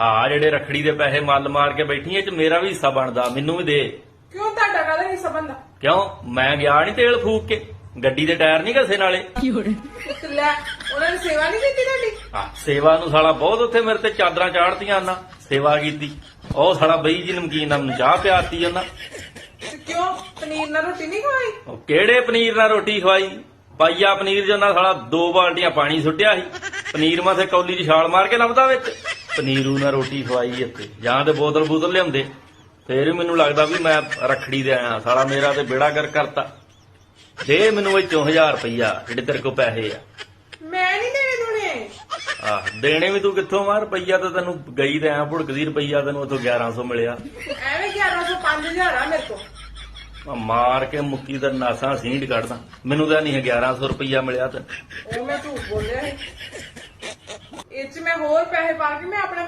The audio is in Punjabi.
ਹਾਂ ਜਿਹੜੇ ਰਖੜੀ ਦੇ ਪੈਸੇ ਮੱਲ ਮਾਰ ਕੇ ਬੈਠੀ ਐ ਚ ਮੇਰਾ ਵੀ ਹਿੱਸਾ ਬਣਦਾ ਮੈਨੂੰ ਵੀ ਦੇ। ਕਿਉਂ ਤੁਹਾਡਾ ਕਾਹਦਾ ਹਿੱਸਾ ਬੰਦਾ ਕਿਉਂ? ਮੈਂ ਗਿਆ ਨਹੀਂ ਤੇਲ ਫੂਕ ਕੇ। ਗੱਡੀ ਦੇ ਟਾਇਰ ਨਹੀਂ ਘਸੇ ਨਾਲੇ। ਲੈ ਉਹਨਾਂ ਨੇ ਸੇਵਾ ਨਹੀਂ ਕੀਤੀ ਤੁਹਾਡੀ? ਆ ਸੇਵਾ ਨੂੰ ਸਾਲਾ ਬਹੁਤ ਉੱਥੇ ਮੇਰੇ ਤੇ ਚਾਦਰਾਂ ਚਾੜਤੀਆਂ ਨਾ ਸੇਵਾ ਕੀਤੀ। ਉਹ ਸਾਲਾ ਬਈ ਜੀ ਨਮਕੀਨ ਨਾਲ ਮੈਨੂੰ ਚਾਹ ਪਿਆਤੀ ਉਹਨਾਂ। ਤੇ ਕਿਉਂ? ਪਨੀਰ ਨਾਲ ਰੋਟੀ ਨਹੀਂ ਖਵਾਈ? ਉਹ ਕਿਹੜੇ ਪਨੀਰ ਨਾਲ ਰੋਟੀ ਖਵਾਈ? ਪਾਈਆ ਪਨੀਰ ਜੋ ਨਾ ਸਾਲਾ ਦੋ ਬਾਲਟੀਆਂ ਪਾਣੀ ਸੁੱਟਿਆ ਸੀ। ਪਨੀਰ ਮਾਥੇ ਕੌਲੀ 'ਚ ਛਾਲ ਮਾਰ ਕੇ ਲੱਭਦਾ ਵਿੱਚ। ਪਨੀਰੂ ਨਾਲ ਰੋਟੀ ਖਵਾਈ ਇੱਥੇ। ਜਾਂ ਤੇ ਬੋਤਲ ਬੋਤਲ ਲਿਆਉਂਦੇ। ਫੇਰ ਵੀ ਮੈਨੂੰ ਲੱਗਦਾ ਵੀ ਮੈਂ ਰਖੜੀ ਦੇ ਆਇਆ। ਸਾਲਾ ਮੇਰਾ ਤੇ ਬੇੜਾ ਕਰ ਕਰਤਾ। ਦੇ ਮੈਨੂੰ ਵਿੱਚੋਂ 1000 ਰੁਪਈਆ ਜਿਹੜੇ ਤੇਰੇ ਕੋਲ ਪੈਸੇ ਆ। ਮੈਂ ਨਹੀਂ ਦੇਣੇ ਦੁਨੇ ਆਹ ਦੇਣੇ ਵੀ ਤੂੰ ਕਿੱਥੋਂ ਮਾਰ? ਰੁਪਈਆ ਤਾਂ ਤੈਨੂੰ ਗਈ ਤੇ ਐ ਭੁੜਕਦੀ ਰੁਪਈਆ ਤੈਨੂੰ ਉਥੋਂ 1100 ਮਿਲਿਆ। ਐਵੇਂ 1100 5000 ਆ ਮੇਰੇ ਕੋਲ। ਆ ਮਾਰ ਕੇ ਮੁੱਕੀ ਦਾ ਨਾਸਾਂ ਸੀਂਡ ਕੱਢਦਾ। ਮੈਨੂੰ ਤਾਂ ਨਹੀਂ 1100 ਰੁਪਈਆ ਮਿਲਿਆ ਤੇ। ਉਹ ਮੈਂ ਝੂਠ ਬੋਲਿਆ ਸੀ। ਇਹ ਚ ਮੈਂ ਹੋਰ ਪੈਸੇ ਪਾ ਕੇ ਮੈਂ ਆਪਣਾ